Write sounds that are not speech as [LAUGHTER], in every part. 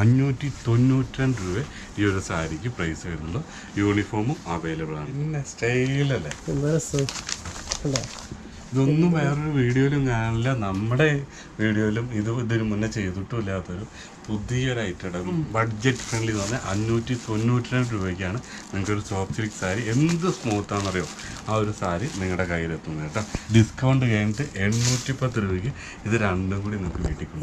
അഞ്ഞൂറ്റി തൊണ്ണൂറ്റിരണ്ട് രൂപ ഈ ഒരു സാരിക്ക് പ്രൈസ് വരുന്നുള്ളൂ യൂണിഫോമും അവൈലബിൾ ആണ്. പിന്നെ സ്റ്റൈലല്ലേ ഇതൊന്നും വേറൊരു വീഡിയോയിലും കാണില്ല. നമ്മുടെ വീഡിയോയിലും ഇത് ഇതിനു മുന്നേ ചെയ്തിട്ടും ഇല്ലാത്തൊരു പുതിയൊരു ഐറ്റം ബഡ്ജറ്റ് ഫ്രണ്ട്ലി എന്ന് പറഞ്ഞാൽ അഞ്ഞൂറ്റി തൊണ്ണൂറ്റി രണ്ട് രൂപയ്ക്കാണ് നിങ്ങൾക്കൊരു സോഫ്റ്റ് സിൽക്ക് സാരി എന്ത് സ്മൂത്ത് ആണെന്നറിയോ? ആ ഒരു സാരി നിങ്ങളുടെ കയ്യിലെത്തുന്നത് കേട്ടോ. ഡിസ്കൗണ്ട് കഴിഞ്ഞിട്ട് എണ്ണൂറ്റി പത്ത് രൂപയ്ക്ക് ഇത് രണ്ടും കൂടി നിങ്ങൾക്ക് വീട്ടിൽ [LAUGHS]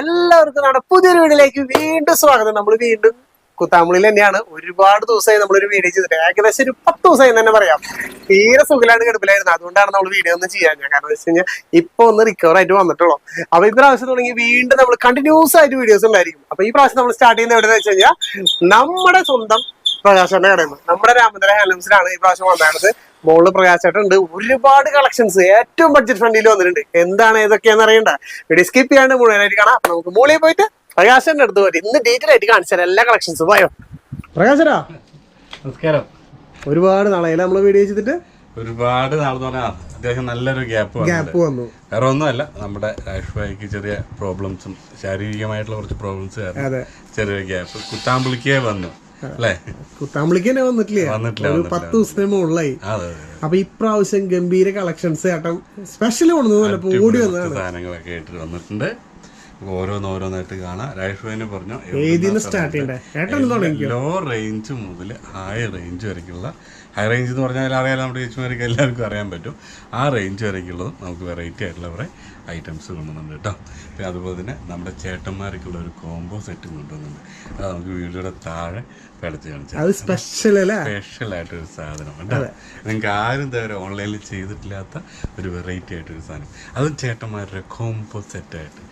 എല്ലാവർക്കും നമ്മുടെ പുതിയൊരു വീഡിയോയിലേക്ക് വീണ്ടും സ്വാഗതം. നമ്മൾ വീണ്ടും കുത്താമ്പുള്ളിൽ തന്നെയാണ് ഒരുപാട് ദിവസമായി നമ്മളൊരു വീഡിയോ ചെയ്തിട്ട്. ഏകദേശം ഒരു പത്ത് ദിവസമായി തന്നെ പറയാം. തീരെ സുഖിലാണ് കിടപ്പിലായിരുന്നു അതുകൊണ്ടാണ് നമ്മൾ വീഡിയോ ഒന്നും ചെയ്യാൻ ഞാൻ കാരണം വെച്ച് കഴിഞ്ഞാൽ ഇപ്പൊ ഒന്ന് റിക്കവർ ആയിട്ട് വന്നിട്ടുള്ളൂ. അപ്പൊ ഇപ്രാവശ്യം തുടങ്ങി വീണ്ടും നമ്മൾ കണ്ടിന്യൂസ് ആയിട്ട് വീഡിയോസ് ഉണ്ടായിരിക്കും. അപ്പൊ ഈ പ്രാവശ്യം നമ്മൾ സ്റ്റാർട്ട് ചെയ്യുന്ന എവിടെയെന്ന് വെച്ച് കഴിഞ്ഞാൽ നമ്മുടെ സ്വന്തം പ്രകാശന്റെ നിന്ന് നമ്മുടെ രാമന്ദ്ര ഹാൻഡ്ലൂംസിലാണ് ഈ പ്രാവശ്യം വന്നത്. മോൾ പ്രകാശായിട്ടുണ്ട് ഒരുപാട് കളക്ഷൻസ് ഏറ്റവും ബഡ്ജറ്റ് ഫ്രണ്ടിൽ വന്നിട്ടുണ്ട്. എന്താണ് ഏതൊക്കെയാണെന്ന് അറിയണ്ട. വീഡിയോ സ്കിപ്പ് ചെയ്യാണ്ട് മുഴുവനായിട്ട് കാണാം. നമുക്ക് മോളിൽ പോയിട്ട് പ്രകാശന്റെ അടുത്ത് പോയി ഇന്ന് ഡീറ്റെയിൽ ആയിട്ട് കാണിച്ചാൽ എല്ലാ കളക്ഷൻസും പോയോ പ്രകാശരാ നമസ്കാരം. ഒരുപാട് നാളെ നമ്മൾ വീഡിയോ ചെയ്തിട്ട് ഒരുപാട് നാൾ പറഞ്ഞാൽ അത്യാവശ്യം നല്ലൊരു ഗ്യാപ്പ് ഗ്യാപ്പ് വന്നു. വേറെ ഒന്നുമല്ല നമ്മുടെ രാഷ്ട്രീയക്ക് ചെറിയ പ്രോബ്ലംസും ശാരീരികമായിട്ടുള്ള കുറച്ച് പ്രോബ്ലംസ് കാരണം അതെ. ചെറിയൊരു ഗ്യാപ്പ് കുത്താമ്പുളിക്കേ വന്നു അല്ലേ? കുത്താമ്പളിക്ക് വന്നിട്ടില്ലേ? ഒരു. പത്ത് ദിവസത്തിന് മുകളിലായി. അതെ അപ്പൊ ഇപ്രാവശ്യം ഗംഭീര കളക്ഷൻസ് ചേട്ടൻ സ്പെഷ്യൽ കൊണ്ടുവന്നു ഓടി വന്നതാണ്. സാധനങ്ങളൊക്കെ ആയിട്ട് വന്നിട്ടുണ്ട്. ഓരോന്ന് ഓരോന്നായിട്ട് കാണാം. രാഷ്ട്രീയന് പറഞ്ഞു ലോ റേഞ്ച് മുതൽ ഹൈ റേഞ്ച് വരയ്ക്കുള്ള ഹൈ റേഞ്ച് എന്ന് പറഞ്ഞാൽ അറിയാലോ നമ്മുടെ ചേച്ചിമാർക്ക് എല്ലാവർക്കും അറിയാൻ പറ്റും. ആ റേഞ്ച് വരയ്ക്കുള്ളത് നമുക്ക് വെറൈറ്റി ആയിട്ടുള്ള കുറേ ഐറ്റംസ് കൊണ്ടുവന്നുണ്ട് കേട്ടോ. പിന്നെ അതുപോലെ തന്നെ നമ്മുടെ ചേട്ടന്മാർക്കുള്ള ഒരു കോംബോ സെറ്റ് കൊണ്ടുവന്നുണ്ട് അത് നമുക്ക് വീഡിയോയുടെ താഴെ പെടച്ച് കാണിച്ചത്. അത് സ്പെഷ്യൽ അല്ലേ? സ്പെഷ്യൽ ആയിട്ടൊരു സാധനം കേട്ടോ. നിങ്ങൾക്ക് ആരും ഇതുവരെ ഓൺലൈനിൽ ചെയ്തിട്ടില്ലാത്ത ഒരു വെറൈറ്റി ആയിട്ടൊരു സാധനം. അതും ചേട്ടന്മാരുടെ കോംബോ സെറ്റായിട്ട്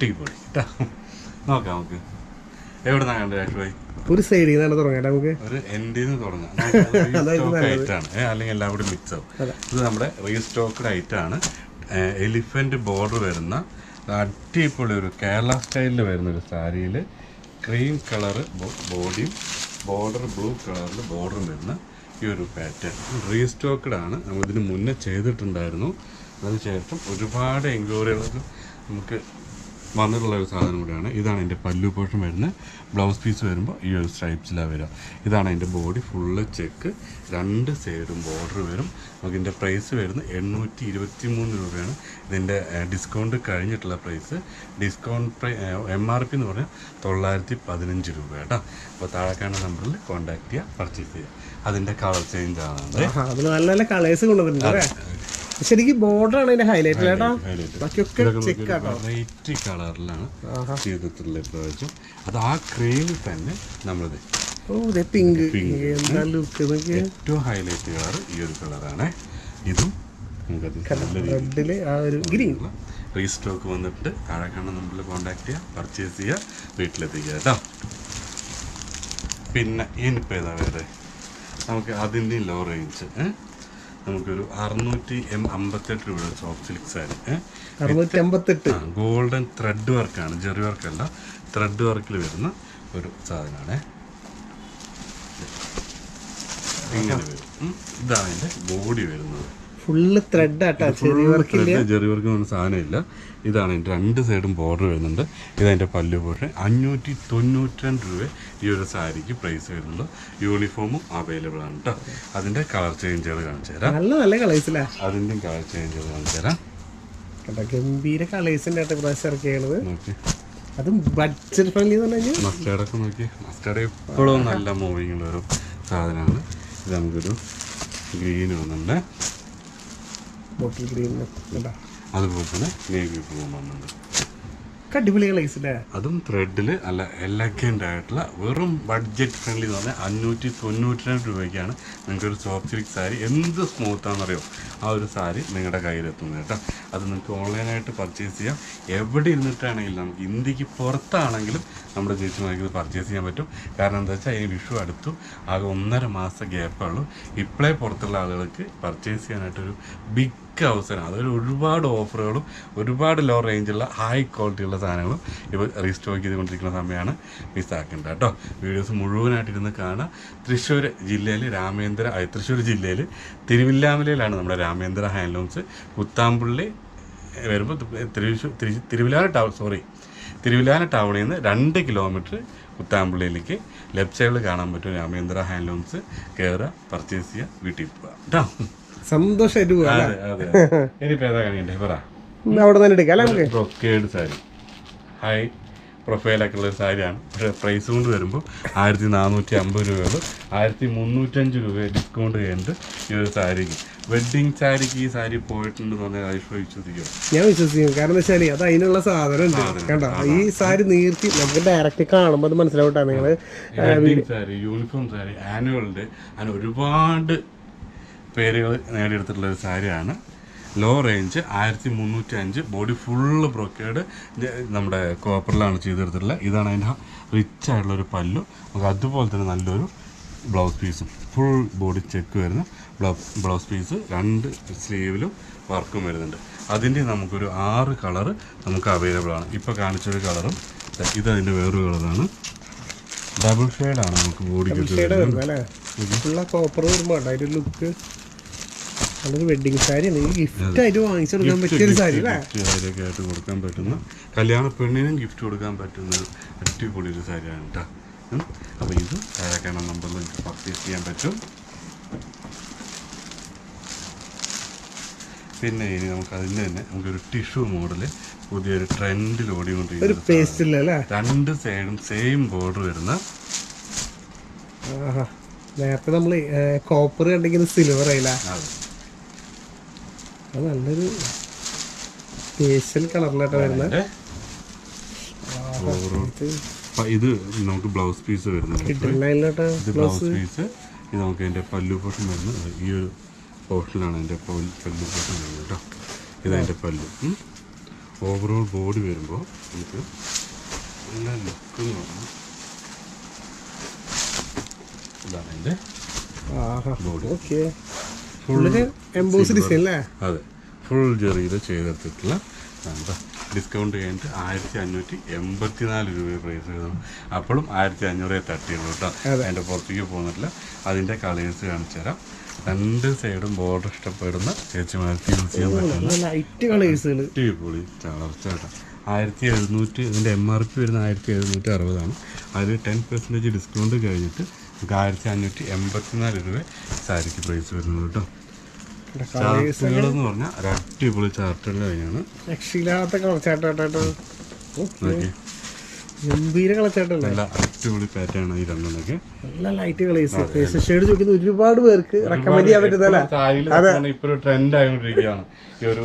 അടിപൊളി. കേട്ടോ നോക്കാം നമുക്ക്. എവിടെ നിന്നാണ് കണ്ടത് ആക്ച്വലി ഒരു സൈഡിൽ നിന്നാണ് തുടങ്ങേണ്ടത് നമുക്ക്. ഒരു എൻഡിൽ നിന്ന് തുടങ്ങാം. [LAUGHS] ഐറ്റാണ് അല്ലെങ്കിൽ എല്ലാം കൂടി മിക്സ് ആവും. ഇത് നമ്മുടെ റീസ്റ്റോക്ക്ഡ് ഐറ്റാണ് എലിഫന്റ് ബോർഡർ വരുന്ന അടിപൊളി ഒരു കേരള സ്റ്റൈലിൽ വരുന്ന ഒരു സാരിയിൽ ക്രീം കളറ് ബോഡിയും ബോർഡർ ബ്ലൂ കളറിൽ ബോർഡറും വരുന്ന ഈ ഒരു പാറ്റേൺ റീസ്റ്റോക്ക്ഡ് ആണ്. നമ്മൾ ഇതിന് മുന്നേ ചെയ്തിട്ടുണ്ടായിരുന്നു. അതിനുശേഷം ഒരുപാട് എൻക്വയറികൾ നമുക്ക് വന്നിട്ടുള്ള ഒരു സാധനം കൂടിയാണ്. ഇതാണ് എന്റെ പല്ലു പോഷൻ വരുന്നത്. ബ്ലൗസ് പീസ് വരുമ്പോൾ ഈ ഒരു സ്ട്രൈപ്സിലാണ് വരിക. ഇതാണ് എന്റെ ബോഡി. ഫുള്ള് ചെക്ക് രണ്ട് സൈഡും ബോർഡർ വരും. നമുക്ക് നമുക്കിതിന്റെ പ്രൈസ് വരുന്നത് എണ്ണൂറ്റി ഇരുപത്തി മൂന്ന് രൂപയാണ്. ഇതിന്റെ ഡിസ്കൗണ്ട് കഴിഞ്ഞിട്ടുള്ള price discount price M R P എന്ന് പറഞ്ഞാൽ തൊള്ളായിരത്തി പതിനഞ്ച് രൂപ കേട്ടോ. അപ്പോൾ താഴെക്കാണ് നമ്പറിൽ കോൺടാക്ട് ചെയ്യുക പർച്ചേസ് ചെയ്യുക. അതിന്റെ കളർ ചേഞ്ച് ആണ് നല്ല നല്ല കളേഴ്സ് കൊണ്ടുവന്നിട്ടുണ്ട് ശരിക്കും ബോർഡർ ആണ് അതിന്റെ ഹൈലൈറ്റ് ചേട്ടാ ബാക്കിയൊക്കെ വെറൈറ്റി കളറിലാണ് ചെയ്തിട്ടുള്ള പ്രാവശ്യം. അത് ആ ക്രീമിൽ തന്നെ നമ്മളിത് പിങ്ക് ഏറ്റവും ഹൈലൈറ്റ് കളർ ഈ ഒരു കളറാണ് ഇതും റെഡിൽ ആ ഒരു ഗ്രീൻ റീസ്റ്റോക്ക് വന്നിട്ട് താഴെ കാണാൻ നമ്മൾ കോൺടാക്ട് ചെയ്യുക പർച്ചേസ് ചെയ്യുക വീട്ടിലെത്തിക്കുക കേട്ടോ. പിന്നെ ഇനിയിപ്പോൾ ഏതാ വേറെ? നമുക്ക് അതിന്റെയും ലോ റേഞ്ച് നമുക്കൊരു അറുന്നൂറ്റി എം അമ്പത്തെട്ട് രൂപയുടെ soft silk sari golden thread വർക്കാണ് ജെറി വർക്കല്ല ത്രെഡ് വർക്കിൽ വരുന്ന ഒരു സാധനമാണ് ഇങ്ങനെ വരും. ഉം. ഇതാണ് അതിന്റെ ബോഡി വരുന്നത്. ഫുള്ള് ത്രെഡ് ജെറി വർക്ക് സാധനമില്ല. ഇതാണ് രണ്ട് സൈഡും ബോർഡർ വരുന്നുണ്ട്. ഇതതിന്റെ പല്ലു പോഷൻ അഞ്ഞൂറ്റി തൊണ്ണൂറ്റി രണ്ട് രൂപ ഈ ഒരു സാരിക്ക് പ്രൈസ് വരുന്നുള്ളൂ. യൂണിഫോമും അവൈലബിൾ ആണ് കേട്ടോ അതിന്റെ കളർ ചേഞ്ചുകൾ കാണിച്ചു തരാം. നല്ല നല്ല കളേഴ്സ് അല്ലേ അതിന്റെയും കളർ ചേഞ്ചുകൾ കാണിച്ചു തരാം. ഗംഭീര കളേഴ്സിന്റെ ആയിട്ട് പ്രാവശ്യം ഇറക്കിയത് അതും ബഡ്ജറ്റ് ഫ്രണ്ട്ലി എന്ന് പറഞ്ഞു നോക്കി. മസ്റ്റേർഡ് എപ്പോഴും നല്ല മൂവിങ് ഉള്ള ഒരു സാധനമാണ്. ഇത് നമുക്കൊരു ഗ്രീൻ വന്നിട്ടുണ്ട്. ബോട്ടിൽ ഗ്രീൻ അതുപോലെ തന്നെ നേവി ബ്ലൂ വന്നിട്ടുണ്ട്. അടിപൊളി കളേഴ്സ് അല്ലേ അതും ത്രെഡിൽ അല്ല എലഗന്റ് ആയിട്ടുള്ള വെറും ബഡ്ജറ്റ് ഫ്രണ്ട്ലി എന്ന് പറഞ്ഞാൽ അഞ്ഞൂറ്റി തൊണ്ണൂറ്റി രണ്ട് രൂപയ്ക്കാണ് നിങ്ങൾക്കൊരു സോഫ്റ്റ് സിൽക്ക് സാരി എന്ത് സ്മൂത്താണെന്നറിയോ ആ ഒരു സാരി നിങ്ങളുടെ കയ്യിലെത്തുന്നത് കേട്ടോ. അത് നിങ്ങൾക്ക് ഓൺലൈനായിട്ട് പർച്ചേസ് ചെയ്യാം. എവിടെ ഇരുന്നിട്ടാണെങ്കിലും നമുക്ക് ഇന്ത്യയ്ക്ക് പുറത്താണെങ്കിലും നമ്മുടെ ചേച്ചിമാർക്ക് ഇത് പർച്ചേസ് ചെയ്യാൻ പറ്റും. കാരണം എന്താ വെച്ചാൽ ഈ വിഷു അടുത്തു. ആകെ ഒന്നര മാസം ഗ്യാപ്പേ ഉള്ളൂ. ഇപ്പോഴേ പുറത്തുള്ള ആളുകൾക്ക് പർച്ചേസ് ചെയ്യാനായിട്ടൊരു ബിഗ് അവസരം. അതൊരു ഒരുപാട് ഓഫറുകളും ഒരുപാട് ലോ റേഞ്ചുള്ള ഹൈ ക്വാളിറ്റിയുള്ള സാധനങ്ങളും ഇപ്പോൾ റീസ്റ്റോക്ക് ചെയ്തുകൊണ്ടിരിക്കുന്ന സമയമാണ് മിസ്സാക്കേണ്ടത് കേട്ടോ. വീഡിയോസ് മുഴുവനായിട്ട് മുഴുവനായിട്ടിരുന്ന് കാണുക തൃശ്ശൂർ ജില്ലയിൽ രാമേന്ദ്ര തൃശ്ശൂർ ജില്ലയിൽ തിരുവില്ലാമലയിലാണ് നമ്മുടെ രാമേന്ദ്ര ഹാൻഡ്ലൂംസ്. കുത്താമ്പുള്ളി വരുമ്പോൾ തൃശ്ശൂർ തിരുവില്ലാമല ടൗൺ സോറി തിരുവിലാല ടൗണിൽ നിന്ന് രണ്ട് കിലോമീറ്റർ കുത്താമ്പള്ളിയിലേക്ക് ലെഫ്റ്റ് സൈഡിൽ കാണാൻ പറ്റും രാമേന്ദ്ര ഹാൻഡ്ലൂംസ് കയറുക പർച്ചേസ് ചെയ്യുക വീട്ടിൽ പോവുക കേട്ടോ സന്തോഷമായിട്ട് പോവാ അതെ അതെ ഇനിയിപ്പോൾ ഏതാ കാണിക്കണ്ടേ? പറ. എന്നാ അവിടെ തന്നെ എടുക്കാം അല്ലേ നമുക്ക്? ബ്രൊക്കേഡ് സാരി. ഹൈ പ്രൊഫൈലൊക്കെ ഉള്ള സാരിയാണ്. പക്ഷേ പ്രൈസ് കൊണ്ട് വരുമ്പോൾ ആയിരത്തി നാനൂറ്റി അമ്പത് രൂപയുള്ളൂ ആയിരത്തി മുന്നൂറ്റഞ്ച് രൂപ ഡിസ്കൗണ്ട് കഴിഞ്ഞിട്ട് ഈ ഒരു സാരിക്ക്. വെഡ്ഡിങ് സാരിക്ക് ഈ സാരി വിശ്വസിക്കും ഞാൻ വിശ്വസിക്കും കാരണം എന്താ വെച്ചാൽ അത് അതിനുള്ള സാധനം ഉണ്ട്. കണ്ടോ? ഈ സാരി നീർത്തി നമുക്ക് ഡയറക്റ്റ് കാണുമ്പോൾ അത് മനസ്സിലാവട്ടെ നിങ്ങൾ sari uniform sari annual day അങ്ങനെ ഒരുപാട് പേരുകൾ നേടിയെടുത്തിട്ടുള്ള ഒരു സാരിയാണ്. ലോ റേഞ്ച് ആയിരത്തി മുന്നൂറ്റി അഞ്ച് ബോഡി ഫുള്ള് ബ്രോക്കേഡ് നമ്മുടെ കോപ്പറിലാണ് ചെയ്തെടുത്തിട്ടുള്ളത് ഇതാണ് അതിന്റെ റിച്ച് ആയിട്ടുള്ള ഒരു പല്ലു. നമുക്ക് അതുപോലെ തന്നെ നല്ലൊരു ബ്ലൗസ് പീസും ഫുൾ ബോഡി ചെക്ക് വരുന്ന ബ്ലൗസ് പീസ് രണ്ട് സ്ലീവിലും വർക്കും വരുന്നുണ്ട്. അതിന്റെ നമുക്കൊരു ആറ് കളറ് നമുക്ക് അവൈലബിൾ ആണ്. ഇപ്പോൾ കാണിച്ചൊരു കളറും ഇത് അതിന്റെ വേറൊരു കളറാണ് ഡബിൾ ഷെയ്ഡാണ് നമുക്ക് ബോഡിക്ക് വരുമ്പോൾ അതിന്റെ ലുക്ക് വെഡിങ് സാരി ഗിഫ്റ്റ് ആയിട്ട് വാങ്ങിച്ചു കൊടുക്കാൻ പറ്റിയ ഒരു സാരി അല്ലേ? സാരിയൊക്കെ ആയിട്ട് കൊടുക്കാൻ പറ്റുന്ന കല്യാണ പെണ്ണിനും ഗിഫ്റ്റ് കൊടുക്കാൻ പറ്റുന്ന അടിപൊളി ഒരു സാരിയാണ് കേട്ടോ അപ്പോൾ ഇത് താഴേക്കാണ് നമ്പറിൽ നിങ്ങൾക്ക് പർച്ചേസ് ചെയ്യാൻ പറ്റും. പിന്നെ ഇനി നമുക്ക് അതിന്റെ തന്നെ നമുക്ക് ഒരു ടിഷ്യൂ മോഡൽ പുതിയൊരു ട്രെൻഡിൽ ഓടിക്കൊണ്ടിരിക്കുന്നത് രണ്ട് സൈഡും സെയിം ബോർഡർ വരുന്ന നേരത്തെ നമ്മൾ കോപ്പർ കണ്ടെങ്കിൽ സിൽവർ ആയില്ല? അത്. നല്ലൊരു പേസ്റ്റൽ കളറിലായിട്ട് വരുന്നത്. ഇത് നമുക്ക് ബ്ലൗസ് പീസ് വരുന്നുണ്ട്. ബ്ലൗസ് പീസ് ഇത് നമുക്ക് അതിന്റെ പല്ലു പോഷൻ വരുന്നത് ഈ ഒരു പോർഷനിലാണ് അതിന്റെ പല്ല് പല്ല് വരുന്നത് കേട്ടോ. ഇത് പല്ല്. പല്ലു ഓവറോൾ ബോഡി വരുമ്പോൾ നമുക്ക് നല്ല ലുക്ക് എന്ന് ഇതാണ് അതിന്റെ ബോഡി ഓക്കെ അതെ. ഫുൾ ജെറിയിൽ ചെയ്തെടുത്തിട്ടുള്ള എന്താ ഡിസ്കൗണ്ട് കഴിഞ്ഞിട്ട് ആയിരത്തി അഞ്ഞൂറ്റി എൺപത്തി നാല് രൂപ പ്രൈസ് വരുന്നു. അപ്പോഴും ആയിരത്തി അഞ്ഞൂറേ തട്ടിയുള്ളൂ കേട്ടോ. അതിന്റെ പുറത്തേക്ക് പോകുന്നില്ല അതിന്റെ കളേഴ്സ് കാണിച്ചു തരാം രണ്ട് സൈഡും ബോർഡർ ഇഷ്ടപ്പെടുന്ന ചേച്ചിമാർക്ക് യൂസ് ചെയ്യാൻ പറ്റുന്ന അടിപൊളി കളർച്ച കേട്ടോ ആയിരത്തി എഴുന്നൂറ്റി ഇതിന്റെ എം ആർ പി വരുന്ന ആയിരത്തി എഴുന്നൂറ്റി അറുപതാണ്. അതിൽ ടെൻ പെർസെന്റേജ് ഡിസ്കൗണ്ട് കഴിഞ്ഞിട്ട് നമുക്ക് ആയിരത്തി അഞ്ഞൂറ്റി എൺപത്തിനാല് രൂപ സാരിക്ക് പ്രൈസ് വരുന്നത് കേട്ടോ. ചാർട്ടുകളെന്ന് പറഞ്ഞാൽ ഒരു അടിപൊളി ചാർട്ടുകൾ കഴിഞ്ഞാണ് രക്ഷയില്ലാത്ത കളച്ചാട്ടാട്ടോ നോക്കി ഗംഭീര കളച്ചാട്ടല്ലേ നല്ല അടിപൊളി പാറ്റേൺ ഈ രണ്ടെണ്ണൊക്കെ. നല്ല ലൈറ്റ് കളേഴ്സ് പേസ്റ്റ് ഷെയ്ഡ് ചോദിക്കുന്ന ഒരുപാട് പേർക്ക് റെക്കമെൻഡ് ചെയ്യാൻ ഇപ്പൊ ട്രെൻഡ് ആയിക്കൊണ്ടിരിക്കുകയാണ്. ഈ ഒരു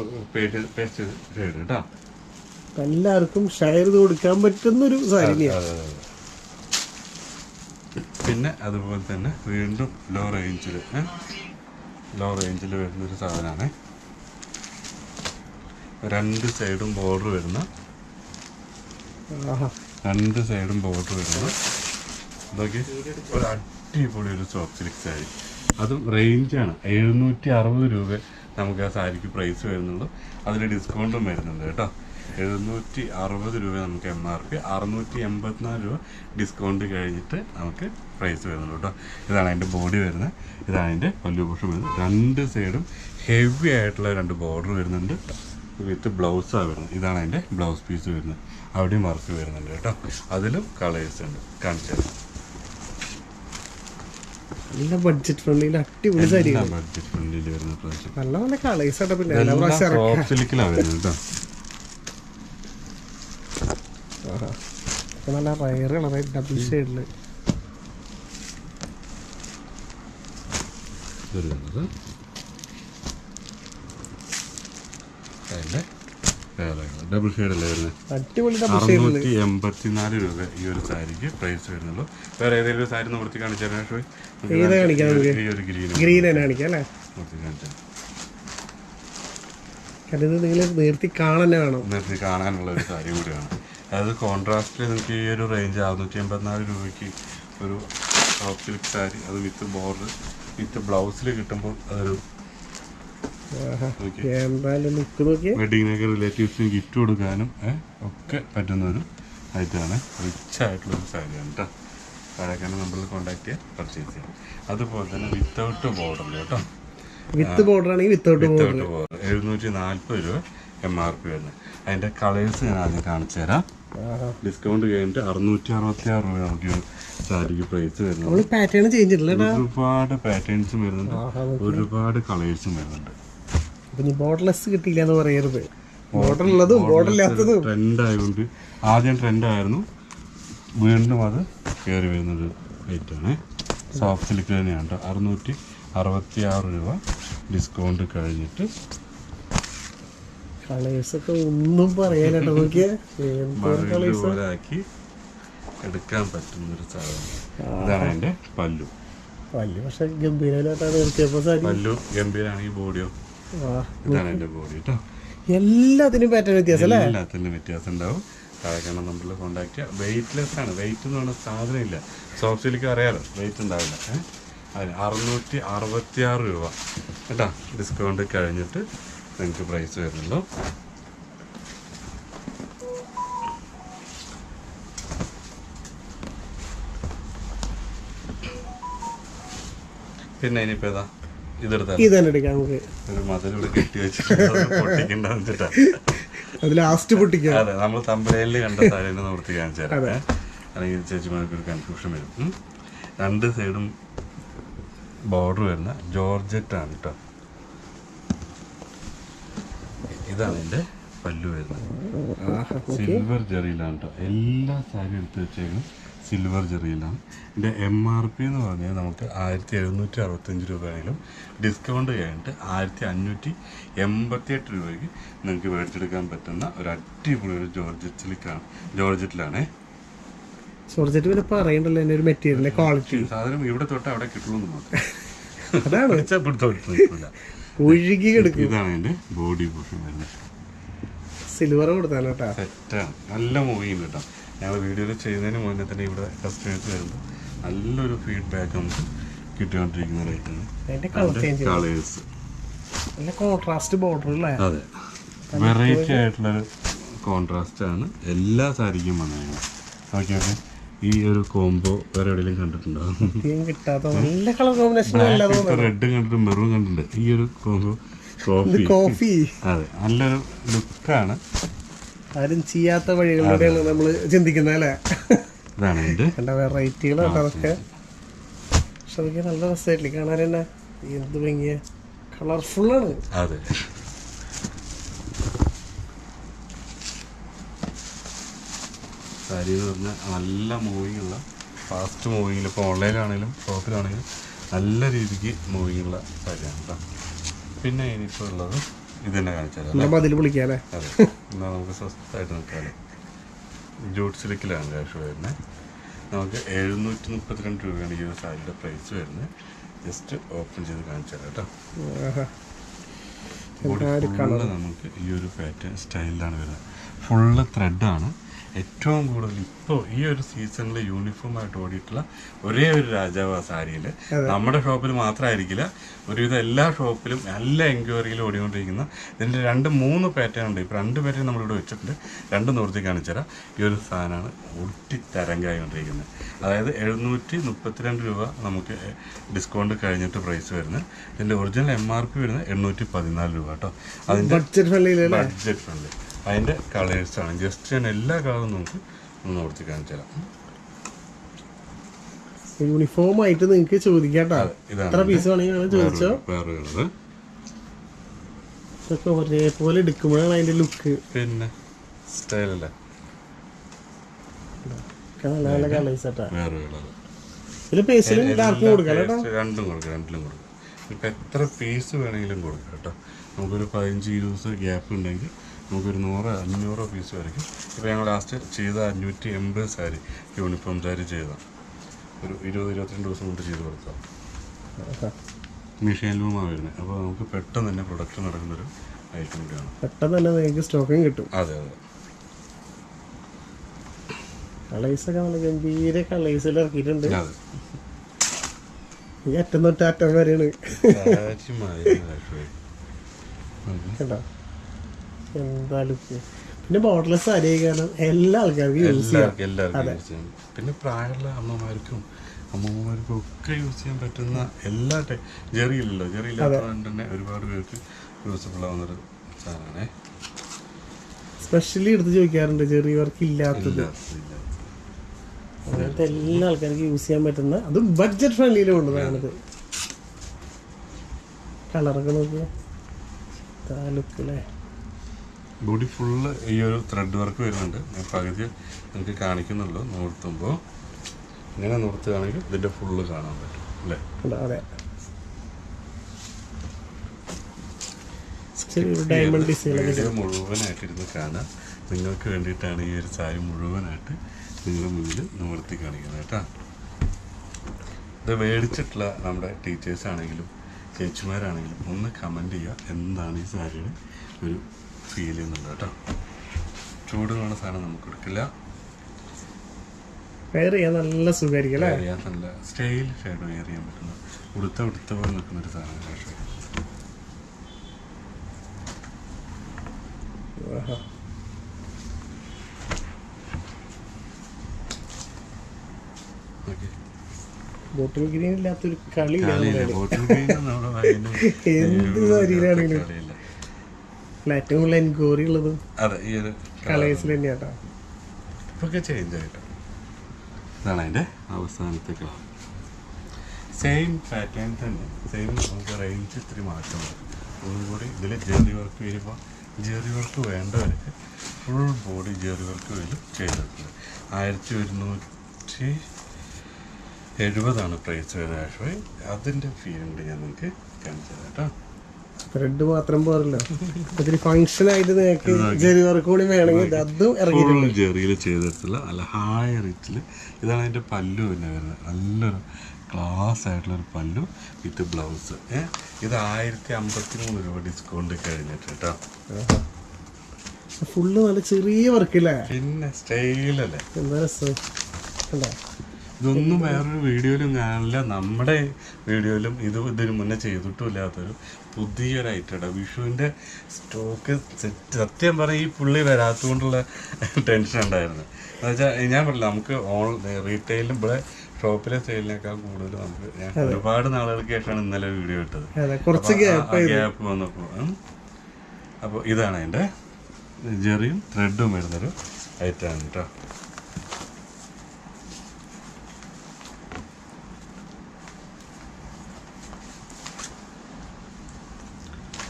പേസ്റ്റ് ഷെയ്ഡ് കേട്ടോ എല്ലാവർക്കും ഷെയർ ചെയ്ത് കൊടുക്കാൻ പറ്റുന്ന ഒരു സാരിയാണ്. പിന്നെ അതുപോലെ തന്നെ വീണ്ടും ലോ റേഞ്ചിൽ ലോ റേഞ്ചിൽ വരുന്ന ഒരു സാധനമാണ് രണ്ട് സൈഡും ബോർഡർ വരുന്ന രണ്ട് സൈഡും ബോർഡർ വരുന്നു. ഇതൊക്കെ ഒരു അടിപൊളി ഒരു സോഫ്റ്റ് സിൽക്ക് സാരി അതും റേഞ്ചാണ് എഴുന്നൂറ്റി അറുപത് രൂപ നമുക്ക് ആ സാരിക്ക് പ്രൈസ് വരുന്നുള്ളൂ. അതിൽ ഡിസ്കൗണ്ടും വരുന്നുണ്ട് കേട്ടോ. എഴുന്നൂറ്റി അറുപത് രൂപ നമുക്ക് എം ആർ പി അറുന്നൂറ്റി എൺപത്തിനാല് രൂപ ഡിസ്കൗണ്ട് കഴിഞ്ഞിട്ട് നമുക്ക് പ്രൈസ് വരുന്നുള്ളൂ കേട്ടോ. ഇതാണ് അതിന്റെ ബോഡി വരുന്നത്. ഇതാണ് അതിന്റെ പല്ലുപുഷം വരുന്നത്. രണ്ട് സൈഡും ഹെവി ആയിട്ടുള്ള രണ്ട് ബോർഡർ വരുന്നുണ്ട്. വിത്ത് ബ്ലൗസാണ് വരുന്നത്. ഇതാണ് അതിന്റെ ബ്ലൗസ് പീസ് വരുന്നത്. അവിടെയും വർക്ക് വരുന്നുണ്ട് കേട്ടോ. അതിലും കളേഴ്സ് ഉണ്ട്. കാണിച്ചു നല്ല ബഡ്ജറ്റ് ഫ്രണ്ട്ലിയിൽ അടിപൊളി സാരി എല്ലാം ബഡ്ജറ്റ് ഫ്രണ്ടിൽ വരുന്ന പ്രാവശ്യം. നല്ല നല്ല കളേഴ്സ് ആട്ടോ പിന്നെ എല്ലാ പ്രാവശ്യം സോഫ്റ്റ് സിലിക്കിലാണ് വരുന്നത് കേട്ടോ. നല്ല റയർ കളറായി ഡബിൾ സൈഡിൽ വരുന്നത്. അതിന്റെ ഡബിൾ ഷെയ്ഡല്ലേ വരുന്നത്? അറുന്നൂറ്റി എൺപത്തിനാല് രൂപ ഈ ഒരു സാരിക്ക് പ്രൈസ് വരുന്നുള്ളൂ. വേറെ ഏതെങ്കിലും സാരി നിർത്തി കാണിച്ചു തരാം ഷോയ്? നമുക്ക് ഏതാ കാണിക്കാം. നമുക്ക്? ഈ ഒരു ഗ്രീൻ ഗ്രീൻ തന്നെ കാണിക്കാം അല്ലേ? നിർത്തി കാണിച്ചു തരാം. കാരണം നിങ്ങൾ നേരത്തെ വേണം. നിർത്തി കാണാനുള്ള ഒരു സാരി കൂടിയാണ്. അതായത് കോൺട്രാസ്റ്റിൽ നിങ്ങൾക്ക് ഈ ഒരു റേഞ്ച് അറുന്നൂറ്റി എൺപത്തിനാല് രൂപയ്ക്ക് ഒരു സിൽക്ക് സാരി അത് വിത്ത് ബോർഡർ വിത്ത് ബ്ലൗസിൽ കിട്ടുമ്പോൾ അതൊരു ആഹാ. ഓക്കെ എന്തായാലും ലുക്ക് നോക്കിയേ വെഡിങ്ങിനൊക്കെ റിലേറ്റീവ്സിന് ഗിഫ്റ്റ് കൊടുക്കാനും ഒക്കെ പറ്റുന്ന ഒരു ഐറ്റമാണ് റിച്ച് ആയിട്ടുള്ള ഒരു സാരിയാണ് കേട്ടോ അതൊക്കെയാണ് നമ്മൾ കോണ്ടാക്ട് ചെയ്യാൻ പർച്ചേസ് ചെയ്യാം. അതുപോലെ തന്നെ വിത്തൗട്ട് ബോർഡർ കേട്ടോ വിത്ത് ബോർഡർ ആണെങ്കിൽ വിത്തൗട്ട് ബോർഡർ എഴുന്നൂറ്റി നാൽപ്പത് രൂപ എം ആർ പി വരുന്നത് അതിന്റെ കളേഴ്സ് ഞാൻ ആദ്യം കാണിച്ചു തരാം. ഡിസ്കൗണ്ട് കഴിഞ്ഞിട്ട് അറുന്നൂറ്റി അറുപത്തി ആറ് രൂപ നമുക്ക് സാരിക്ക് പ്രൈസ് വരുന്നത്. ഒരുപാട് പാറ്റേൺസും വരുന്നുണ്ട്. ഒരുപാട് കളേഴ്സും വരുന്നുണ്ട്. അപ്പൊ ഇനി ബോർഡർലെസ് കിട്ടിയില്ല എന്ന് പറയരുത് ബോർഡർ ഉള്ളതും ബോർഡർ ഇല്ലാത്തതും ട്രെൻഡ് ആയതുകൊണ്ട് ആദ്യം ട്രെൻഡ് ആയിരുന്നു. വീണ്ടും അത് കയറി വരുന്നൊരു റേറ്റാണ് സോഫ്റ്റ് സിൽക്ക് തന്നെയാണ് കേട്ടോ അറുന്നൂറ്റി അറുപത്തി ആറ് രൂപ ഡിസ്കൗണ്ട് കഴിഞ്ഞിട്ട് കളേഴ്സൊക്കെ ഒന്നും പറയാനട്ടോ നോക്കിയേ. മറുപടി പോലെ ആക്കി എടുക്കാൻ പറ്റുന്നൊരു സാധനം. ഇതാണ് അതിന്റെ പല്ലു. പല്ലു പക്ഷെ ഗംഭീരമായിട്ടാണ് പല്ലു ഗംഭീരാണെങ്കിൽ ബോഡിയോ ഇതാണ് എന്റെ ബോഡി കേട്ടോ എല്ലാത്തിനും പാറ്റേൺ വ്യത്യാസം അല്ലേ എല്ലാത്തിനും വ്യത്യാസം ഉണ്ടാവും കാരണം നമ്മൾ കോണ്ടാക്ട് ചെയ്യുക വെയിറ്റ്ലെസ് ആണ്. വെയിറ്റ് എന്ന് പറഞ്ഞ സാധനം ഇല്ല. സോഫ്റ്റ് സിലിക്ക് അറിയാലോ? വെയിറ്റ് ഉണ്ടാവില്ല. അതിന് അറുന്നൂറ്റി അറുപത്തി ആറ് രൂപ. കേട്ടോ? ഡിസ്കൗണ്ട് കഴിഞ്ഞിട്ട് നിങ്ങൾക്ക് പ്രൈസ് വരുന്നുള്ളൂ. പിന്നെ ഇനിയിപ്പോ ഏതാ? ഇതെടുത്താൽ ഇത് എടുക്കാം നമുക്ക്. അത് ലാസ്റ്റ് പൊട്ടിക്കാം. അതെ നമ്മൾ തമ്പലയിൽ കണ്ട തരാം. ഏ? അല്ലെങ്കിൽ ചേച്ചിമാർക്ക് ഒരു കൺഫ്യൂഷൻ വരും. രണ്ട് സൈഡും ബോർഡർ വരുന്ന ജോർജറ്റ് ആണ് കേട്ടോ ഇതാണ് എന്റെ പല്ലു വരുന്നത്. സിൽവർ ജെറിയിലാണ് കേട്ടോ എല്ലാ സാരി എടുത്ത് വെച്ചേക്കും സിൽവർ ജെറിയിലാണ് ഇതിന്റെ എം ആർ പി എന്ന് പറഞ്ഞാൽ നമുക്ക് ആയിരത്തി എഴുന്നൂറ്റി അറുപത്തഞ്ച് രൂപയാണെങ്കിലും ഡിസ്കൗണ്ട് കഴിഞ്ഞിട്ട് ആയിരത്തി അഞ്ഞൂറ്റി എൺപത്തി എട്ട് രൂപയ്ക്ക് നിങ്ങൾക്ക് മേടിച്ചെടുക്കാൻ പറ്റുന്ന ഒരു അടിപൊളി ഒരു ജോർജറ്റിലേക്കാണ് ജോർജറ്റിലാണ് സോർജറ്റ് പിന്നെ പറയണ്ടല്ലോ എന്റെ ഒരു മെറ്റീരിയലിന്റെ ക്വാളിറ്റി സാധനം ഇവിടെ തൊട്ട് അവിടെ കിട്ടുള്ളൂ മാത്രം. അതാണ്. [LAUGHS] ഒഴുകി കിടക്കും. ഇതാണ് എന്റെ ബോഡി പോഷൻ വരുന്നത്. സിൽവർ കൊടുത്താലോ കേട്ടോ സെറ്റാണ് നല്ല മൂവിങ് കേട്ടോ ഞങ്ങൾ വീഡിയോയിൽ ചെയ്യുന്നതിന് മുന്നേ തന്നെ ഇവിടെ കസ്റ്റമേഴ്സ് വരുമ്പോൾ നല്ലൊരു ഫീഡ്ബാക്ക് നമുക്ക് കിട്ടിക്കൊണ്ടിരിക്കുന്നതായിട്ടാണ് കളേഴ്സ് കോൺട്രാസ്റ്റ് ബോർഡർ അതെ. വെറൈറ്റി ആയിട്ടുള്ളൊരു കോൺട്രാസ്റ്റ് ആണ് എല്ലാ സാരിക്കും വന്നേക്കുന്നത്. ഓക്കെ ഓക്കെ ഈ ഒരു കോംബോ വേറെ എവിടെയും കണ്ടിട്ടുണ്ടോ? റെഡ് കണ്ടിട്ട് മെറൂൺ കണ്ടിട്ടുണ്ട് ഈ ഒരു കോംബോ കോഫി കോഫി അതെ നല്ലൊരു ലുക്കാണ് ആരും ചെയ്യാത്ത വഴികളിലൂടെയാണ് നമ്മൾ ചിന്തിക്കുന്നത് അല്ലേ? കണ്ട വെറൈറ്റികൾ അതൊക്കെ. പക്ഷെ അതൊക്കെ നല്ല രസമായിട്ടില്ല? കാണാൻ തന്നെ എന്ത് ഭംഗിയ. കളർഫുൾ ആണ് അതെ. സാരി എന്ന് പറഞ്ഞാൽ നല്ല മൂവിങ് ഉള്ള ഫാസ്റ്റ് മൂവിങ്ങിൽ ഇപ്പോൾ ഓൺലൈനാണെങ്കിലും ഷോപ്പിലാണെങ്കിലും നല്ല രീതിക്ക് മൂവിങ് ഉള്ള സാരിയാണ് കേട്ടോ പിന്നെ ഇനിയിപ്പോൾ ഉള്ളത് ഇത് തന്നെ അല്ലേ? അതെ. എന്നാൽ നമുക്ക് സ്വസ്ഥമായിട്ട് നിൽക്കാമല്ലോ ജൂട്ട് സിലിക്കിലാണ് ക്യാഷ് വരുന്നത് നമുക്ക് എഴുന്നൂറ്റി മുപ്പത്തിരണ്ട് രൂപയാണ് ഈ ഒരു സാരിയുടെ പ്രൈസ് വരുന്നത് ജസ്റ്റ് ഓപ്പൺ ചെയ്ത് കാണിച്ചു തരാം കേട്ടോ നമുക്ക് ഈ ഒരു പാറ്റേൺ സ്റ്റൈലിലാണ് വരുന്നത്. ഫുള്ള് ത്രെഡാണ് ഏറ്റവും കൂടുതൽ ഇപ്പോ ഈ ഒരു സീസണിൽ യൂണിഫോം ആയിട്ട് ഓടിയിട്ടുള്ള ഒരേ ഒരു രാജാവ് ആ സാരിയിൽ നമ്മുടെ ഷോപ്പിൽ മാത്രമായിരിക്കില്ല. ഒരുവിധം എല്ലാ ഷോപ്പിലും എല്ലാ എൻക്വയറിയിലും ഓടിക്കൊണ്ടിരിക്കുന്ന ഇതിന്റെ രണ്ട് മൂന്ന് പാറ്റേൺ ഉണ്ട്. ഇപ്പോൾ രണ്ട് പാറ്റേൺ നമ്മളിവിടെ വെച്ചിട്ടുണ്ട്. രണ്ട് നിവൃത്തി കാണിച്ചുതരാം. ഈ ഒരു സാധനമാണ് ഒട്ടി തരംഗായിക്കൊണ്ടിരിക്കുന്നത്. അതായത് എഴുന്നൂറ്റി മുപ്പത്തിരണ്ട് രൂപ നമുക്ക് ഡിസ്കൗണ്ട് കഴിഞ്ഞിട്ട് പ്രൈസ് വരുന്നത്. ഇതിന്റെ ഒറിജിനൽ എം ആർ പി വരുന്നത് എണ്ണൂറ്റി പതിനാല് രൂപ കേട്ടോ. അതിന്റെ ബഡ്ജറ്റ് ഫ്രണ്ട്ലി ബഡ്ജറ്റ് ഫ്രണ്ട്ലി അതിന്റെ കളേഴ്സാണ് ജസ്റ്റ് ഞാൻ എല്ലാ കളറും നമുക്ക് ഒന്ന് ഓർത്തി കാണിച്ചു തരാം. യൂണിഫോം ആയിട്ട് നിങ്ങൾക്ക് ചോദിക്കാട്ടോ. എത്ര പീസ് വേണമെങ്കിൽ ചോദിച്ചോ? വേറെ കളറ് ഇതൊക്കെ ഒരേപോലെ എടുക്കുമ്പോഴാണ് അതിന്റെ ലുക്ക് പിന്നെ സ്റ്റൈലല്ലേ നല്ല നല്ല കളേഴ്സ് ആട്ടാ. വേറെ കളറ് ഇതിൽ പേസിലും ഡാർക്കും കൊടുക്കാം കേട്ടോ. രണ്ടും കൊടുക്കാം രണ്ടിലും കൊടുക്കാം. ഇപ്പം എത്ര പീസ് വേണമെങ്കിലും കൊടുക്കാം കേട്ടോ. നമുക്കൊരു പതിനഞ്ച് ഇരുപത് ദിവസം ഗ്യാപ്പ് ഉണ്ടെങ്കിൽ നമുക്കൊരു നൂറ് അഞ്ഞൂറ് പീസ് വരയ്ക്കും ഇപ്പോൾ ഞങ്ങൾ ലാസ്റ്റ് ചെയ്ത അഞ്ഞൂറ്റി എൺപത് സാരി യൂണിഫോം സാരി ചെയ്ത ഒരു ഇരുപത് ഇരുപത്തിരണ്ട് ദിവസം കൊണ്ട് ചെയ്ത് കൊടുക്കാം ലൂമാണ് വരുന്നത്. അപ്പോൾ നമുക്ക് പെട്ടെന്ന് തന്നെ പ്രൊഡക്ഷൻ നടക്കുന്നൊരു ഐറ്റം കൂടിയാണ് പെട്ടെന്ന് തന്നെ നിങ്ങൾക്ക് സ്റ്റോക്കും കിട്ടും. അതെ അതെ. നല്ല ഗംഭീര കളേഴ്സിൽ ഇറക്കിയിട്ടുണ്ട്. ഈ അറ്റം തൊട്ട് അറ്റം വരെയാണ്. കാഴ്ചയായി. ഉം. കേട്ടോ എന്താ ലുക്ക് പിന്നെ ബോർഡർലെസ് സാരി കാരണം എല്ലാ ആൾക്കാർക്കും യൂസ് ചെയ്യാം. പിന്നെ പ്രായമുള്ള അമ്മമാർക്കും അമ്മമാർക്കും ഒക്കെ യൂസ് ചെയ്യാൻ പറ്റുന്ന എല്ലാ ജെറിയില്ലല്ലോ ജെറി ഇല്ലാത്തതുകൊണ്ട് തന്നെ ഒരുപാട് പേർക്ക് യൂസ്ഫുൾ ആവുന്നൊരു സാധനമാണേ. സ്പെഷ്യലി എടുത്ത് ചോദിക്കാറുണ്ട് ജെറി വർക്ക് ഇല്ലാത്തത്. ഇല്ല ഇല്ല. അങ്ങനത്തെ എല്ലാ ആൾക്കാർക്കും യൂസ് ചെയ്യാൻ പറ്റുന്ന അത് ബഡ്ജറ്റ് ഫ്രണ്ട്ലി കൊണ്ടതാണിത് കളറൊക്കെ നോക്കുക താലൂക്ക് അല്ലേ ബോഡി ഫുള്ള് ഈ ഒരു ത്രെഡ് വർക്ക് വരുന്നുണ്ട്. ഞാൻ പകുതി നിങ്ങൾക്ക് കാണിക്കുന്നുള്ളൂ. നിർത്തുമ്പോൾ ഇങ്ങനെ നിർത്തുകയാണെങ്കിൽ ഇതിന്റെ ഫുള്ള് കാണാൻ പറ്റും. അല്ലേ? അതെ വീഡിയോ മുഴുവനായിട്ട് ഇരുന്ന് കാണാം. നിങ്ങൾക്ക് വേണ്ടിയിട്ടാണ് ഈ ഒരു സാരി മുഴുവനായിട്ട് നിങ്ങളുടെ മുന്നിൽ നിവർത്തി കാണിക്കുന്നത് കേട്ടോ. ഇത് മേടിച്ചിട്ടുള്ള നമ്മുടെ ടീച്ചേഴ്സ് ആണെങ്കിലും ചേച്ചിമാരാണെങ്കിലും ഒന്ന് കമന്റ് ചെയ്യുക. എന്താണ് ഈ സാരിയുടെ ഒരു ഫീൽ ചെയ്യുന്നുണ്ട് കേട്ടോ. ചൂട് കാണുന്ന സാധനം നമുക്ക് എടുക്കില്ല. ചെയ്യാൻ നല്ല സുഖമായിരിക്കും അല്ലേ? നല്ല സ്റ്റൈൽ ഷെയ്ഡ് വെയർ ചെയ്യാൻ പറ്റുന്ന ഉടുത്ത ഉടുത്ത പോലെ നിൽക്കുന്ന ഒരു സാധനം പക്ഷേ ബോട്ടിൽ ഗ്രീൻ ഇല്ലാത്തൊരു കളി [LAUGHS] എന്ത് ശരീരമാണെങ്കിലും ഏറ്റവും കൂടുതൽ എൻക്വയറി ഉള്ളത് അതെ ഈ ഒരു കളേഴ്സിൽ തന്നെയാട്ടോ. ഇപ്പൊക്കെ ചേഞ്ച് ആയിട്ടോ? ഇതാണ് അതിന്റെ അവസാനത്തെ കളർ സെയിം പാറ്റേൺ തന്നെ. സെയിം നമുക്ക് റേഞ്ച് ഇത്തിരി മാറ്റം വരും ഒന്നും കൂടി ഇതിൽ ജെറി വർക്ക് വരുമ്പോൾ ജെറി വർക്ക് വേണ്ടവർക്ക് ഫുൾ ബോഡി ജെറി വർക്ക് വരും ചെയ്തിട്ടുണ്ട് ആയിരത്തി ഒരുന്നൂറ്റി എഴുപതാണ് പ്രൈസ് വരുന്നത് ആക്ച്വലി അതിന്റെ ഫീലുണ്ട് ഞാൻ നിങ്ങൾക്ക് കാണിച്ചു തരാം കേട്ടോ. ത്രെഡ് മാത്രം പോരല്ലോ. ഒത്തിരി ഫങ്ഷൻ ആയിട്ട് നിങ്ങൾക്ക് ജെറി വർക്ക് കൂടി വേണമെങ്കിൽ അതും ഇറങ്ങി ജെറിയിൽ ചെയ്തിട്ടുള്ള അല്ല ഹായ് റിച്ചിൽ ഇതാണ് അതിന്റെ പല്ലു പിന്നെ വരുന്നത്. നല്ലൊരു ക്ലാസ് ആയിട്ടുള്ള ഒരു പല്ലു വിത്ത് ബ്ലൗസ് ഏഹ് ഇത് ആയിരത്തി അമ്പത്തി മൂന്ന് രൂപ ഡിസ്കൗണ്ട് കഴിഞ്ഞിട്ട് കേട്ടോ. ഫുള്ള് നല്ല ചെറിയ വർക്കില്ലേ പിന്നെ സ്റ്റൈലല്ലേ എന്താ രസം? കണ്ടോ? ഇതൊന്നും വേറൊരു വീഡിയോയിലും കാണില്ല. നമ്മുടെ വീഡിയോയിലും ഇത് ഇതിനു മുന്നേ ചെയ്തിട്ടും ഇല്ലാത്തൊരു പുതിയൊരു ഐറ്റം വിഷുവിന്റെ സ്റ്റോക്ക് സത്യം പറഞ്ഞാൽ ഈ പുള്ളി വരാത്തതുകൊണ്ടുള്ള ടെൻഷൻ ഉണ്ടായിരുന്നു. എന്ന് വെച്ചാൽ ഞാൻ പറഞ്ഞില്ല നമുക്ക് ഓൺ റീറ്റെയിലും ഇവിടെ ഷോപ്പിലെ സെയിലിനേക്കാൾ കൂടുതൽ നമുക്ക് ഞാൻ ഒരുപാട് നാളുകൾക്ക് ശേഷമാണ് ഇന്നലെ വീഡിയോ ഇട്ടത്. ഗ്യാപ്പ് ഗ്യാപ്പ് വന്നപ്പോൾ അപ്പോൾ ഇതാണ് അതിന്റെ ജെറിയും ത്രെഡും വരുന്നൊരു ഐറ്റമാണ് കേട്ടോ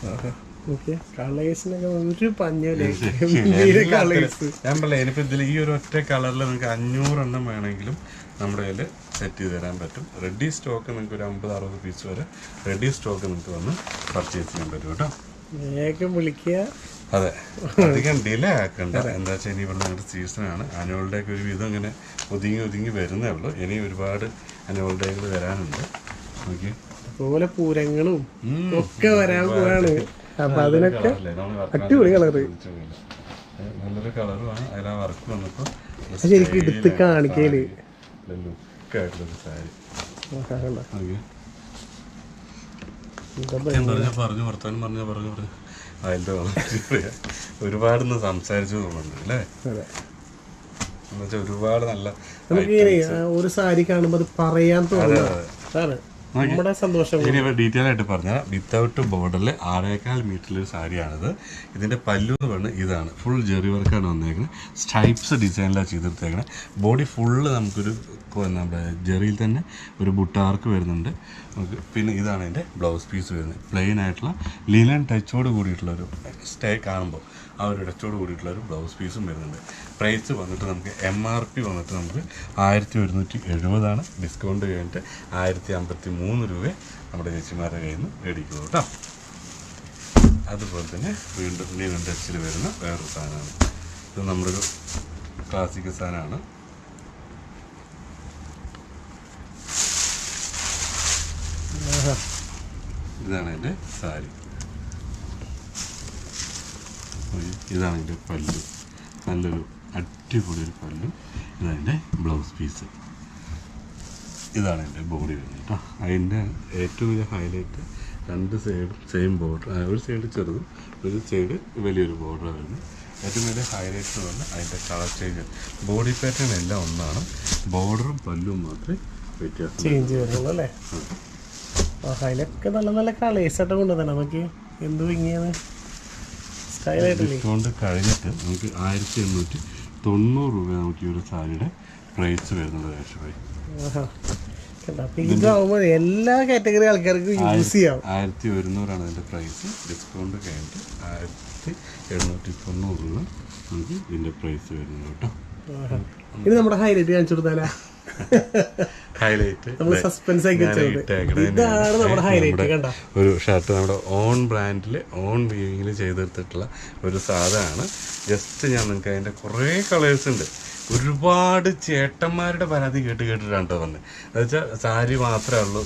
ഒരു ഞാൻ പറയാം ഇനിയിപ്പോ ഇതിൽ ഈ ഒരു ഒറ്റ കളറിൽ നിങ്ങൾക്ക് അഞ്ഞൂറെണ്ണം വേണമെങ്കിലും നമ്മുടെ കയ്യിൽ സെറ്റ് ചെയ്ത് തരാൻ പറ്റും. റെഡി സ്റ്റോക്ക് നിങ്ങൾക്ക് ഒരു അമ്പത് അറുപത് പീസ് വരെ റെഡി സ്റ്റോക്ക് നിങ്ങൾക്ക് വന്ന് പർച്ചേസ് ചെയ്യാൻ പറ്റും കേട്ടോ. വേഗം വിളിക്കുക. അതെ. അധികം ഡിലേ ആക്കണ്ട. എന്താ വെച്ചാൽ ഇനി ഇവിടെ നിങ്ങളുടെ സീസണാണ് ആനുവൽ ഡേക്ക് ഒരു വിധം ഇങ്ങനെ ഒതുങ്ങി ഒതുങ്ങി വരുന്നേ ഉള്ളൂ. ഇനി ഒരുപാട് ആനുവൽ ഡേകൾ വരാനുണ്ട്. ഓക്കെ അതുപോലെ പൂരങ്ങളും ഒക്കെ വരാൻ പോവാണ്. അപ്പൊ അതിനൊക്കെ അടിപൊളി കളറ്. നല്ലൊരു കളറുമാണ്. വർക്ക് വന്നപ്പോ ശരിക്കും എടുത്ത് കാണിക്കൽ. പറഞ്ഞ വർത്താനം പറഞ്ഞ പറഞ്ഞു പറഞ്ഞു. വളരെ ഒരുപാടൊന്ന് സംസാരിച്ചു തോന്നുന്നുണ്ട് അല്ലേ? എന്നുവെച്ചാൽ ഒരുപാട് നല്ല നമുക്ക് ഒരു സാരി കാണുമ്പോൾ അത് പറയാൻ തോന്നുന്നു നമ്മുടെ സന്തോഷം ഇനി ഡീറ്റെയിൽ ആയിട്ട് പറഞ്ഞാൽ വിത്തൗട്ട് ബോർഡറിൽ ആറേക്കാൽ മീറ്ററിലൊരു സാരിയാണിത്. ഇതിന്റെ പല്ലു എന്ന് പറഞ്ഞാൽ ഇതാണ് ഫുൾ ജെറി വർക്കാണ് വന്നേക്കുന്നത് സ്ട്രൈപ്സ് ഡിസൈനിലാണ് ചെയ്തെടുത്തേക്കുന്നത് ബോഡി ഫുള്ള് നമുക്കൊരു നമ്മുടെ ജെറിയിൽ തന്നെ ഒരു ബുട്ടാർക്ക് വരുന്നുണ്ട്. നമുക്ക് പിന്നെ ഇതാണ് അതിന്റെ ബ്ലൗസ് പീസ് വരുന്നത്. പ്ലെയിൻ ആയിട്ടുള്ള ലീലൻ ടച്ചോട് കൂടിയിട്ടുള്ള ഒരു സ്റ്റേ കാണുമ്പോൾ ആ ഒരു ഇടച്ചോട് കൂടിയിട്ടുള്ള ഒരു ബ്ലൗസ് പീസും വരുന്നുണ്ട്. പ്രൈസ് വന്നിട്ട് നമുക്ക് എം ആർ പി വന്നിട്ട് നമുക്ക് ആയിരത്തി ഒരുന്നൂറ്റി എഴുപതാണ് ഡിസ്കൗണ്ട് കഴിഞ്ഞിട്ട് ആയിരത്തി അമ്പത്തി മൂന്ന് രൂപ നമ്മുടെ ചേച്ചിമാരുടെ കയ്യിൽ നിന്ന് മേടിക്കുന്നു കേട്ടോ. അതുപോലെ തന്നെ വീണ്ടും ലീലൻ ടച്ചിൽ വരുന്ന വേറൊരു സാധനമാണ്. ഇത് നമ്മുടെ ക്ലാസിക് സാധനമാണ്. ഇതാണ് എന്റെ സാരി. ഇതാണ് എന്റെ പല്ലു. നല്ലൊരു അടിപൊളി ഒരു പല്ലു. ഇതാണ് എന്റെ ബ്ലൗസ് പീസ് ഇതാണ് എന്റെ ബോഡി വരുന്നത് കേട്ടോ. അതിന്റെ ഏറ്റവും വലിയ ഹൈലൈറ്റ് രണ്ട് സൈഡും സെയിം ബോർഡർ ഒരു സൈഡ് ചെറുതും ഒരു സൈഡ് വലിയൊരു ബോർഡർ വരുന്നു ഏറ്റവും വലിയ ഹൈലൈറ്റ് എന്ന് പറഞ്ഞാൽ അതിന്റെ കളർ ചേഞ്ച് ബോഡി പാറ്റേൺ എല്ലാം ഒന്നാണ്. ബോർഡറും പല്ലും മാത്രമേ വ്യത്യാസം ചേഞ്ച് വരുള്ളൂ അല്ലേ? അതിലൊക്കെ നല്ല നല്ല കളേഴ്സ് ആയിട്ട് കൊണ്ടുവന്നെ നമുക്ക് എന്ത് വിങ്ങിയത് ഡിസ്കൗണ്ട് കഴിഞ്ഞിട്ട് നമുക്ക് ആയിരത്തി എണ്ണൂറ്റി തൊണ്ണൂറ് രൂപ നമുക്ക് ഈ ഒരു സാരിയുടെ പ്രൈസ് വരുന്നത് എല്ലാ കാറ്റഗറി ആൾക്കാർക്കും യൂസ് ചെയ്യാം. ആയിരത്തി ഒരുന്നൂറാണ് അതിന്റെ പ്രൈസ് ഡിസ്കൗണ്ട് കഴിഞ്ഞിട്ട് ആയിരത്തി എണ്ണൂറ്റി തൊണ്ണൂറ് രൂപ നമുക്ക് ഇതിന്റെ പ്രൈസ് വരുന്നത് കേട്ടോ. ഇത് നമ്മുടെ ഹൈലൈറ്റ് കാണിച്ചു കൊടുത്താലാ? [LAUGHS] ഹൈലൈറ്റ് സസ്പെൻസ് ഇതാണ് നമ്മുടെ ഹൈലൈറ്റ് കണ്ട? ഒരു ഷർട്ട് നമ്മുടെ ഓൺ ബ്രാൻഡിൽ ഓൺ വീവിങ്ങിൽ ചെയ്തെടുത്തിട്ടുള്ള ഒരു സാധനമാണ്. ജസ്റ്റ് ഞാൻ നിങ്ങൾക്ക് അതിന്റെ കുറേ കളേഴ്സ് ഉണ്ട്. ഒരുപാട് ചേട്ടന്മാരുടെ പരാതി കേട്ട് കേട്ടിട്ടാണ് കേട്ടോ വന്നത് എന്നുവെച്ചാൽ സാരി മാത്രമേ ഉള്ളൂ.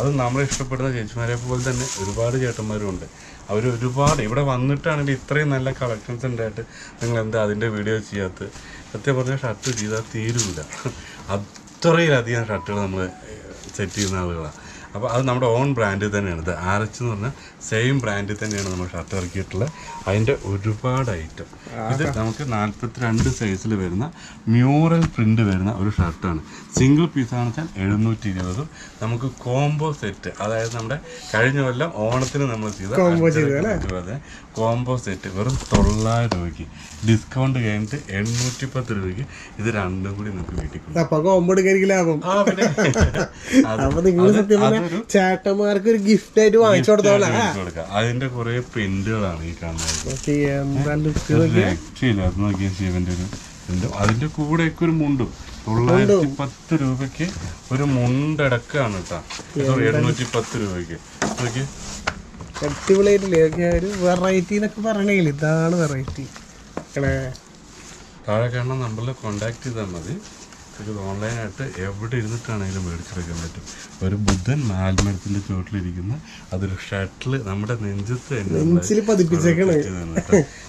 അത് നമ്മളെ ഇഷ്ടപ്പെടുന്ന ചേച്ചിമാരെ പോലെ തന്നെ ഒരുപാട് ചേട്ടന്മാരും ഉണ്ട്. അവർ ഒരുപാട് ഇവിടെ വന്നിട്ടാണെങ്കിൽ ഇത്രയും നല്ല കളക്ഷൻസ് ഉണ്ടായിട്ട് നിങ്ങൾ എന്താ അതിന്റെ വീഡിയോ ചെയ്യാത്തത്? സത്യം പറഞ്ഞാൽ ഷർട്ട് ചെയ്താൽ തീരൂല. അത്രയിലധികം ഷർട്ടുകൾ നമ്മൾ സെറ്റ് ചെയ്യുന്ന ആളുകളാണ് അപ്പോൾ അത് നമ്മുടെ ഓൺ ബ്രാൻഡിൽ തന്നെയാണ്. ഇത് ആർ എച്ച് എന്ന് പറഞ്ഞാൽ സെയിം ബ്രാൻഡിൽ തന്നെയാണ് നമ്മൾ ഷർട്ട് ഇറക്കിയിട്ടുള്ളത് അതിന്റെ ഒരുപാട് ഐറ്റം ഇത് നമുക്ക് നാൽപ്പത്തി രണ്ട് സൈസിൽ വരുന്ന മ്യൂറൽ പ്രിന്റ് വരുന്ന ഒരു ഷർട്ടാണ് സിംഗിൾ പീസാണെന്ന് വെച്ചാൽ എഴുന്നൂറ്റി ഇരുപതും നമുക്ക് കോംബോ സെറ്റ് അതായത് നമ്മുടെ കഴിഞ്ഞ കൊല്ലം ഓണത്തിന് നമ്മൾ ചെയ്ത കോംബോ സെറ്റ് വെറും തൊള്ളായിരം രൂപയ്ക്ക്. ഡിസ്കൗണ്ട് കഴിഞ്ഞിട്ട് എണ്ണൂറ്റി പത്ത് രൂപയ്ക്ക് ഇത് രണ്ടും കൂടി നമുക്ക് വീട്ടിൽ ലാഭം ചേട്ടന്മാർക്ക് ഒരു ഗിഫ്റ്റ് ആയിട്ട് വാങ്ങിച്ചു കൊടുത്തോളാം. അതിന്റെ കുറെ പ്രിന്റുകളാണ് ഈ കാണുന്നത്. രക്ഷയില്ല അത് നോക്കിയ? ശിവന്റെ ഒരു. അതിന്റെ കൂടെയൊക്കെ ഒരു മുണ്ടും. തൊള്ളായിരത്തി പത്ത് രൂപയ്ക്ക് ഒരു മുണ്ടടക്കാണ് കേട്ടോ. എണ്ണൂറ്റി പത്ത് രൂപയ്ക്ക്. നോക്കി അടിപൊളിയായിട്ടില്ലേ? ഒരു വെറൈറ്റി എന്നൊക്കെ പറയണെങ്കിൽ ഇതാണ് വെറൈറ്റി താഴെ കാണുന്ന നമ്പറിൽ കോണ്ടാക്ട് ചെയ്താൽ മതി. ഇത് ഓൺലൈനായിട്ട് എവിടെ ഇരുന്നിട്ടാണെങ്കിലും മേടിച്ചെടുക്കാൻ പറ്റും. ഒരു ബുദ്ധൻ മാൽമരത്തിന്റെ ചുവട്ടിലിരിക്കുന്ന. അതൊരു ഷട്ടിൽ നമ്മുടെ നെഞ്ചത്ത് തന്നെ.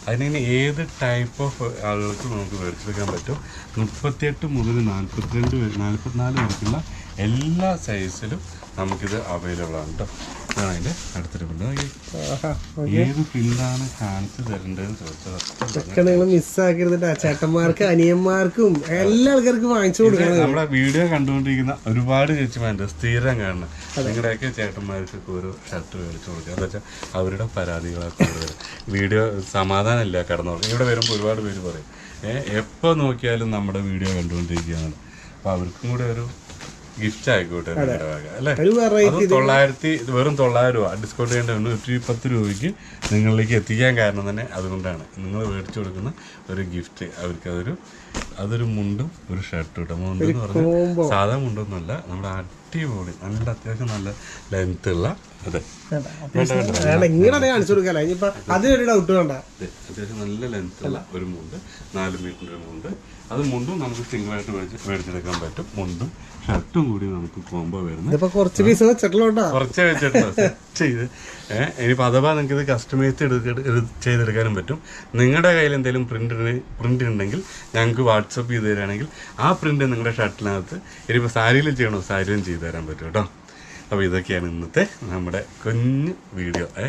അതിനിങ്ങനെ ഏത് ടൈപ്പ് ഓഫ് ആളുകൾക്ക് നമുക്ക് മേടിച്ചെടുക്കാൻ പറ്റും? മുപ്പത്തിയെട്ട് മുതൽ നാൽപ്പത്തിരണ്ട് നാൽപ്പത്തിനാല് വരെയുള്ള എല്ലാ സൈസിലും നമുക്കിത് അവൈലബിൾ ആണ് കേട്ടോ ഇതാണ് അതിന്റെ അടുത്തൊരു ആഹാ ഏത് പിള്ളാണ് കാണിച്ചു തരേണ്ടതെന്ന് ചോദിച്ചത്? മിസ്സാക്കരുത് ചേട്ടന്മാർക്ക് അനിയന്മാർക്കും എല്ലാ ആൾക്കാർക്കും വാങ്ങിച്ചു കൊടുക്കണം. നമ്മുടെ വീഡിയോ കണ്ടുകൊണ്ടിരിക്കുന്ന ഒരുപാട് ചേച്ചിമാരുണ്ട്. സ്ഥിരം കാണുന്ന. നിങ്ങളുടെയൊക്കെ ചേട്ടന്മാർക്ക് ഒരു ഷർട്ട് മേടിച്ചു കൊടുക്കുക. എന്താ വെച്ചാൽ അവരുടെ പരാതികളൊക്കെ കൂടുതൽ. വീഡിയോ സമാധാനമില്ല കടന്നു ഇവിടെ വരുമ്പോൾ ഒരുപാട് പേര് പറയും ഏഹ് എപ്പോൾ നോക്കിയാലും നമ്മുടെ വീഡിയോ കണ്ടുകൊണ്ടിരിക്കുകയാണ്. അപ്പോൾ അവർക്കും കൂടെ ഒരു ഗിഫ്റ്റ് ആയിക്കോട്ടെ തൊള്ളായിരത്തി വെറും തൊള്ളായിരം രൂപ. ഡിസ്കൗണ്ട് ചെയ്യേണ്ട നൂറ്റി പത്ത് രൂപയ്ക്ക് നിങ്ങളിലേക്ക് എത്തിക്കാൻ കാരണം തന്നെ അതുകൊണ്ടാണ്. നിങ്ങൾ മേടിച്ചു കൊടുക്കുന്ന ഒരു ഗിഫ്റ്റ് അവർക്ക് അതൊരു അതൊരു മുണ്ടും ഒരു ഷർട്ടും കേട്ടോ മുണ്ട് എന്ന് പറഞ്ഞാൽ സാധാ മുണ്ടൊന്നുമല്ല നമ്മുടെ അടിപൊളി നല്ല അത്യാവശ്യം നല്ല ലെങ്ത് ഉള്ള അതെ. വേണ്ട ഇങ്ങനെ കാണിച്ചു കൊടുക്കല ഇനിയിപ്പൊ അതിനൊരു ഡൗട്ട് വേണ്ട. അത്യാവശ്യം നല്ല ലെങ്ത് ഉള്ള ഒരു മുണ്ട് നാല് മീറ്റർ മുണ്ട്. അത് മുണ്ടും നമുക്ക് സിംഗിളായിട്ട് മേടിച്ച് മേടിച്ചെടുക്കാൻ പറ്റും. മുണ്ടും ഷർട്ടും കൂടി നമുക്ക് കോംബോ വരുന്നത് കുറച്ച് പീസ് വെച്ചിട്ടുള്ളൂട്ടാ കുറച്ച് വെച്ചിട്ടുണ്ട്? സെറ്റ് ചെയ്ത്. ഇനിയിപ്പോൾ അഥവാ നിങ്ങൾക്ക് ഇത് കസ്റ്റമൈസ് ചെയ്തെടുക്കാനും പറ്റും. നിങ്ങളുടെ കയ്യിൽ എന്തെങ്കിലും പ്രിന്റ് പ്രിന്റ് ഉണ്ടെങ്കിൽ ഞങ്ങൾക്ക് വാട്സപ്പ് ചെയ്ത് തരികയാണെങ്കിൽ ആ പ്രിന്റ് നിങ്ങളുടെ ഷർട്ടിനകത്ത് ഇനിയിപ്പോൾ സാരിയിൽ ചെയ്യണോ? സാരിയിലും ചെയ്തു തരാൻ പറ്റും കേട്ടോ. അപ്പോൾ ഇതൊക്കെയാണ് ഇന്നത്തെ നമ്മുടെ കുഞ്ഞ് വീഡിയോ. ഏ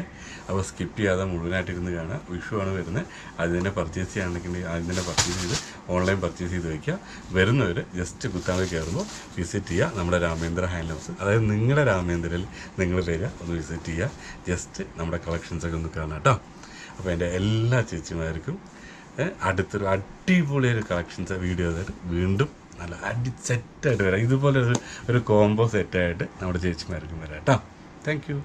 അപ്പോൾ സ്കിപ്പ് ചെയ്യാതെ മുഴുവനായിട്ടിരുന്ന് കാണുക. വിഷു ആണ് വരുന്നത്. അതിന് തന്നെ പർച്ചേസ് ചെയ്യുകയാണെങ്കിൽ അതിന് തന്നെ പർച്ചേസ് ചെയ്ത് ഓൺലൈൻ പർച്ചേസ് ചെയ്ത് വയ്ക്കുക വരുന്നവർ ജസ്റ്റ് കുത്താതെ കയറുമ്പോൾ വിസിറ്റ് ചെയ്യുക. നമ്മുടെ രാമേന്ദ്ര ഹാൻഡ്ലൂംസ് അതായത് നിങ്ങളുടെ രാമേന്ദ്രയിൽ നിങ്ങൾ വരിക ഒന്ന് വിസിറ്റ് ചെയ്യുക. ജസ്റ്റ് നമ്മുടെ കളക്ഷൻസൊക്കെ ഒന്ന് കാണാം കേട്ടോ. അപ്പോൾ എന്റെ എല്ലാ ചേച്ചിമാർക്കും അടുത്തൊരു അടിപൊളിയൊരു കളക്ഷൻസ് വീഡിയോ വീണ്ടും നല്ല അടി സെറ്റായിട്ട് വരാം. ഇതുപോലെ ഒരു ഒരു കോംബോ സെറ്റായിട്ട് നമ്മുടെ ചേച്ചിമാർക്കും വരാം കേട്ടോ. Thank you